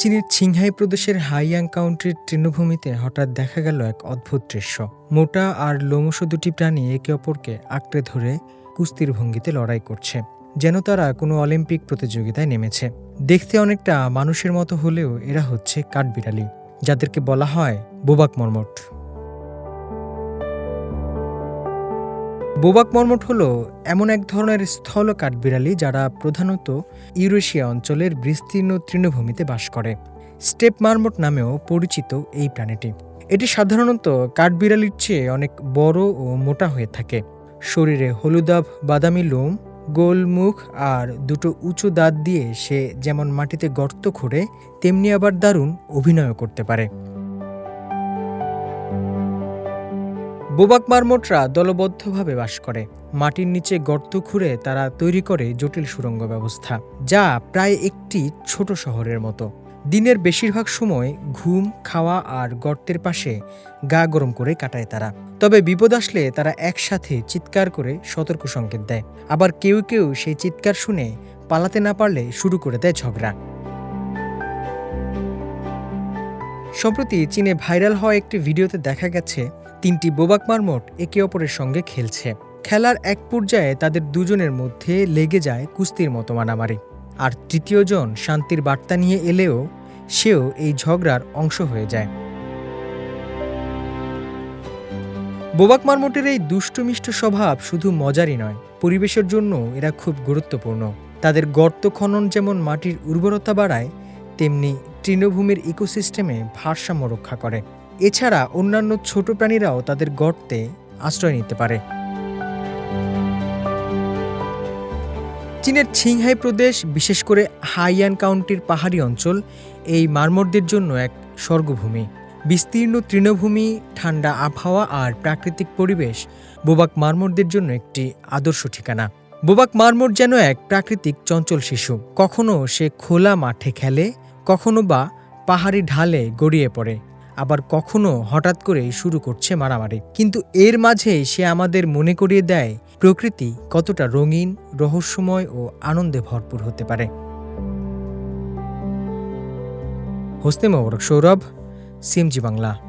চীনের ছিংহাই প্রদেশের হাইয়াং কাউন্টির তৃণভূমিতে হঠাৎ দেখা গেল এক অদ্ভুত দৃশ্য। মোটা আর লোমশ দুটি প্রাণী একে অপরকে আঁকড়ে ধরে কুস্তির ভঙ্গিতে লড়াই করছে, যেন তারা কোনো অলিম্পিক প্রতিযোগিতায় নেমেছে। দেখতে অনেকটা মানুষের মতো হলেও এরা হচ্ছে কাঠবিড়ালি, যাদেরকে বলা হয় বোবাক মর্মট। বোবাক মর্মট হল এমন এক ধরনের স্থল কাঠবিড়ালি যারা প্রধানত ইউরেশিয়া অঞ্চলের বিস্তীর্ণ তৃণভূমিতে বাস করে। স্টেপ মারমট নামেও পরিচিত এই প্রাণীটি। এটি সাধারণত কাঠবিড়ালির চেয়ে অনেক বড় ও মোটা হয়ে থাকে। শরীরে হলুদাভ, বাদামি লোম, গোল মুখ আর দুটো উঁচু দাঁত দিয়ে সে যেমন মাটিতে গর্ত খুঁড়ে, তেমনি আবার দারুণ অভিনয় করতে পারে। বোবাক মারমোটরা দলবদ্ধভাবে বাস করে। মাটির নিচে গর্ত খুঁড়ে তারা তৈরি করে জটিল সুড়ঙ্গ ব্যবস্থা, যা প্রায় একটি ছোট শহরের মতো। দিনের বেশিরভাগ সময় ঘুম, খাওয়া আর গর্তের পাশে গা গরম করে কাটায় তারা। তবে বিপদ আসলে তারা একসাথে চিৎকার করে সতর্ক সংকেত দেয়। আবার কেউ কেউ সেই চিৎকার শুনে পালাতে না পারলে শুরু করে দেয় ঝগড়া। সম্প্রতি চীনে ভাইরাল হওয়া একটি ভিডিওতে দেখা গেছে তিনটি বোবাক মারমট একে অপরের সঙ্গে খেলছে। খেলার এক পর্যায়ে তাদের দুজনের মধ্যে লেগে যায় কুস্তির মতো মারামারি। আর তৃতীয়জন শান্তির বার্তা নিয়ে এলেও সেও এই ঝগড়ার অংশ হয়ে যায়। বোবাক মারমটের এই দুষ্টমিষ্ট স্বভাব শুধু মজারই নয়, পরিবেশের জন্য এরা খুব গুরুত্বপূর্ণ। তাদের গর্ত খনন যেমন মাটির উর্বরতা বাড়ায়, তেমনি তৃণভূমির ইকোসিস্টেমে ভারসাম্য রক্ষা করে। এছাড়া অন্যান্য ছোট প্রাণীরাও তাদের গর্তে আশ্রয় নিতে পারে। চীনের ছিংহাই প্রদেশ, বিশেষ করে হাইয়ান কাউন্টির পাহাড়ি অঞ্চল, এই মারমরদের জন্য এক স্বর্গভূমি। বিস্তীর্ণ তৃণভূমি, ঠান্ডা আবহাওয়া আর প্রাকৃতিক পরিবেশ বোবাক মারমরদের জন্য একটি আদর্শ ঠিকানা। বোবাক মারমর যেন এক প্রাকৃতিক চঞ্চল শিশু। কখনো সে খোলা মাঠে খেলে, কখনো বা পাহাড়ি ঢালে গড়িয়ে পড়ে। আবার কখনো হঠাৎ করে শুরু করছে মারামারি। কিন্তু এর মাঝে সে আমাদের মনে করিয়ে দেয়, প্রকৃতি কতটা রঙিন, রহস্যময় ও আনন্দে ভরপুর হতে পারে। হোসনে মোবারক, সৌরভ সিমজি বাংলা।